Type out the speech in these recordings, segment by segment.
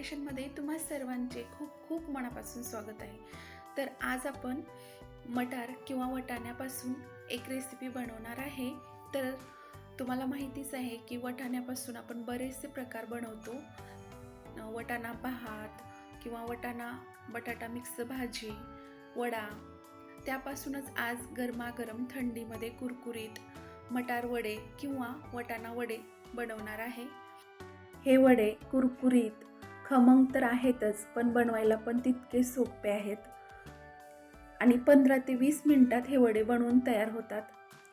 क्रिएशनमध्ये तुम्हा सर्वांचे खूप खूप मनापासून स्वागत आहे. तर आज आपण मटार किंवा वटाण्यापासून एक रेसिपी बनवणार आहे. तर तुम्हाला माहितीच आहे की वटाण्यापासून आपण बरेचसे प्रकार बनवतो. वटाणा भात किंवा वटाणा बटाटा मिक्स भाजी वडा. त्यापासूनच आज गरमागरम थंडीमध्ये कुरकुरीत मटार वडे किंवा वटाणा वडे बनवणार आहे. हे वडे कुरकुरीत खमंग तर आहेतच पण बनवायला पण तितके सोपे आहेत. आणि पंधरा ते वीस मिनटात हे वडे बनवून तयार होतात.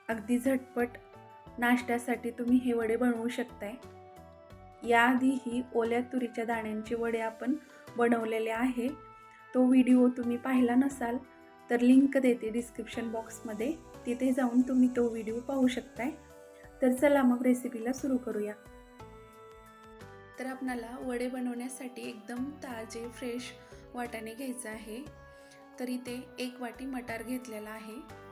अगदी झटपट नाश्त्यासाठी तुम्ही हे वडे बनवू शकताय. याआधीही ओल्या तुरीच्या दाण्यांचे वडे आपण बनवलेले आहे. तो व्हिडिओ तुम्ही पाहिला नसाल तर लिंक देते डिस्क्रिप्शन बॉक्समध्ये. तिथे जाऊन तुम्ही तो व्हिडिओ पाहू शकताय. तर चला मग रेसिपीला सुरू करूया. तर आपणाला वडे बनवण्यासाठी एकदम ताजे फ्रेश वाटाणे घ्यायचं आहे. तर इथे एक वाटी मटार घेतलेला आहे.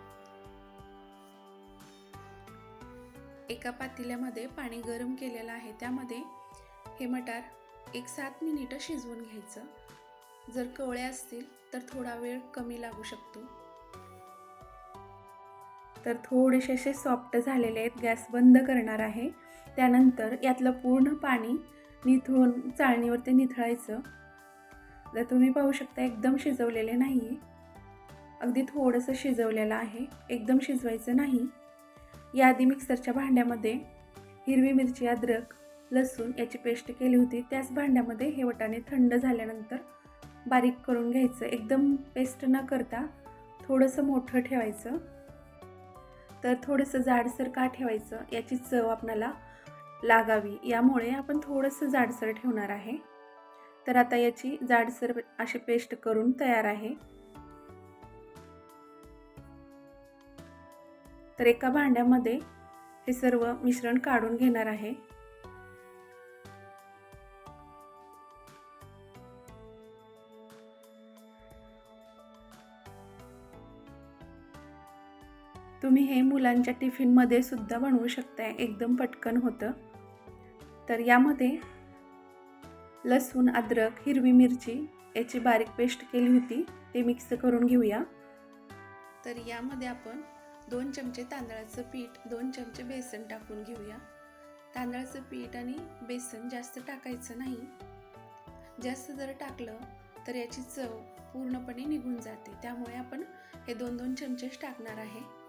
एका पातेल्यामध्ये पाणी गरम केलेलं आहे. त्यामध्ये हे मटार एक सात मिनिटं शिजवून घ्यायचं. जर कवळे असतील तर थोडा वेळ कमी लागू शकतो. तर थोडेसे असे सॉफ्ट झालेले आहेत. गॅस बंद करणार आहे. त्यानंतर यातलं पूर्ण पाणी निथळून चाळणीवरती निथळायचं. तर तुम्ही पाहू शकता एकदम शिजवलेले नाही आहे अगदी थोडंसं शिजवलेलं आहे. एकदम शिजवायचं नाही. याआधी मिक्सरच्या भांड्यामध्ये हिरवी मिरची अद्रक लसूण याची पेस्ट केली होती. त्याच भांड्यामध्ये हे वटाणे थंड झाल्यानंतर बारीक करून घ्यायचं. एकदम पेस्ट न करता थोडंसं मोठं ठेवायचं. तर थोडंसं जाडसर का ठेवायचं? याची चव आपणाला लागावी यामुळे आपण थोडंसं जाडसर ठेवणार आहे. तर आता याची जाडसर अशी पेस्ट करून तयार आहे. तर एका भांड्यामध्ये हे सर्व मिश्रण काढून घेणार आहे. तुम्ही हे मुलांच्या टिफिनमध्ये सुद्धा बनवू शकताय. एकदम पटकन होतं. तर यामध्ये लसूण अद्रक हिरवी मिरची याची बारीक पेस्ट केली होती. ते मिक्स करून घेऊया. तर यामध्ये आपण दोन चमचे तांदळाचं पीठ दोन चमचे बेसन टाकून घेऊया. तांदळाचं पीठ आणि बेसन जास्त टाकायचं नाही. जास्त जर टाकलं तर याची चव पूर्णपणे निघून जाते. त्यामुळे आपण हे दोन दोन चमचेच टाकणार आहे.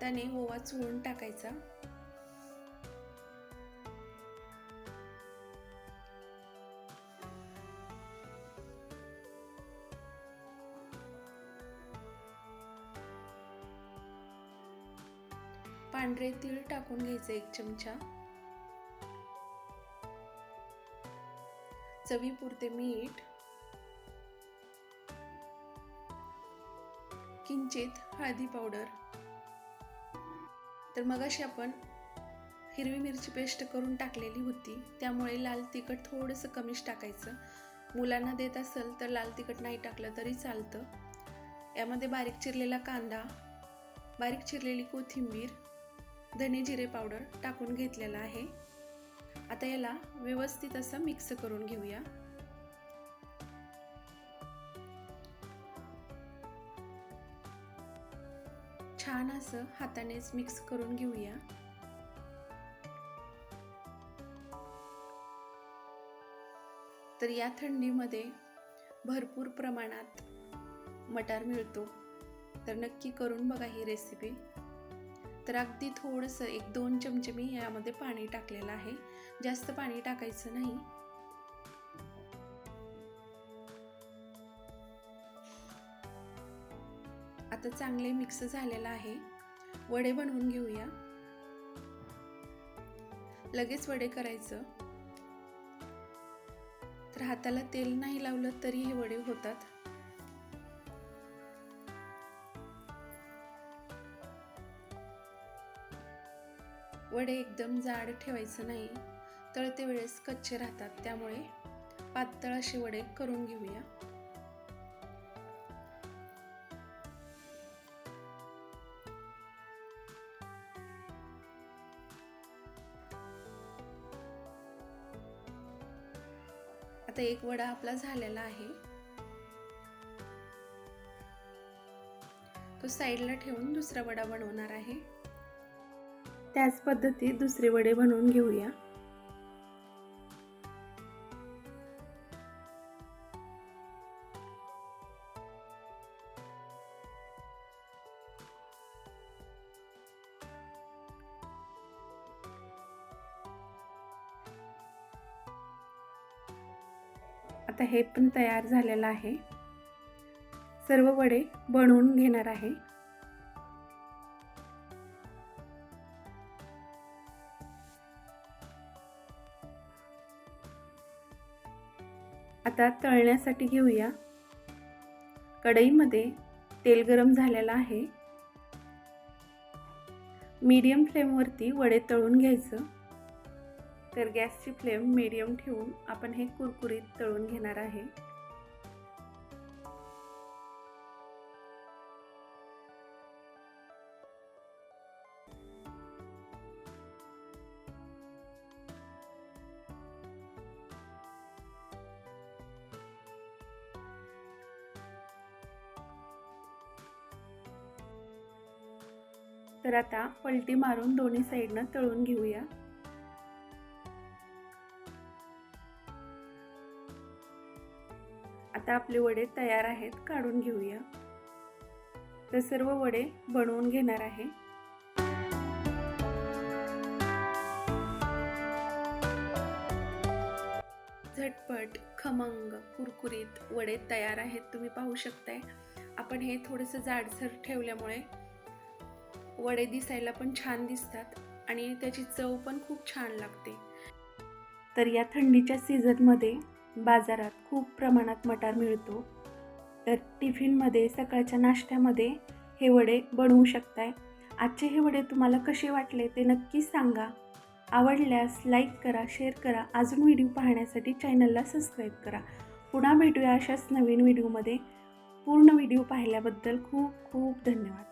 हाताने ओवा चोळून टाकायचा. पांढरे तीळ टाकून घ्यायचे एक चमचा. चवीपुरते मीठ. किंचित हळदी पावडर. तर मग अशी आपण हिरवी मिरची पेस्ट करून टाकलेली होती. त्यामुळे लाल तिखट थोडंसं कमीच टाकायचं. मुलांना देत असेल तर लाल तिखट नाही टाकलं तरी चालतं. यामध्ये बारीक चिरलेला कांदा बारीक चिरलेली कोथिंबीर धने जिरे पावडर टाकून घेतलेला आहे. आता याला व्यवस्थित असं मिक्स करून घेऊया. छान असं हातानेच मिक्स करून घेऊया. तर या थंडीमध्ये भरपूर प्रमाणात मटार मिळतो. तर नक्की करून बघा ही रेसिपी तर अगदी थोडंसं एक दोन चमचे मी यामध्ये पाणी टाकलेलं आहे. जास्त पाणी टाकायचं नाही. आता चांगले मिक्स झालेलं आहे. वडे बनवून घेऊया. लगेच वडे करायचं. तर हाताला तेल नाही लावलं तरी हे वडे होतात. वडे एकदम जाड ठेवायचं नाही. तळते वेळेस कच्चे राहतात. त्यामुळे पातळ असे वडे करून घेऊया. आता एक वडा आपला झालेला आहे. तो साईडला ठेवून दुसरा वडा बनवणार आहे. त्याच पद्धतीत दुसरे वडे बनवून घेऊया. आता हे पण तयार झालेलं आहे. सर्व वडे बनवून घेणार आहे. आता तळण्यासाठी घेऊया. कढईमध्ये तेल गरम झालेलं आहे. मीडियम फ्लेमवरती वडे तळून घ्यायचं. तर गॅसची फ्लेम मीडियम ठेवून आपण हे कुरकुरीत तळून घेणार आहे. तर आता पलटी मारून दोन्ही साईडनं तळून घेऊया. आता आपले वडे तयार आहेत काढून घेऊया. तर सर्व वडे बनवून घेणार आहे. झटपट खमंग कुरकुरीत वडे तयार आहेत तुम्ही पाहू शकताय. आपण हे थोडंसं जाडसर ठेवल्यामुळे वडे दिसायला पण छान दिसतात आणि त्याची चव पण खूप छान लागते. तर या थंडीच्या सीझनमध्ये बाजारात खूप प्रमाणात मटार मिळतो. तर टिफिनमध्ये सकाळच्या नाश्त्यामध्ये हे वडे बनवू शकताय. आजचे हे वडे तुम्हाला कसे वाटले ते नक्कीच सांगा. आवडल्यास लाईक करा शेअर करा. अजून व्हिडिओ पाहण्यासाठी चॅनलला सबस्क्राईब करा. पुन्हा भेटूया अशाच नवीन व्हिडिओमध्ये. पूर्ण व्हिडिओ पाहिल्याबद्दल खूप खूप धन्यवाद.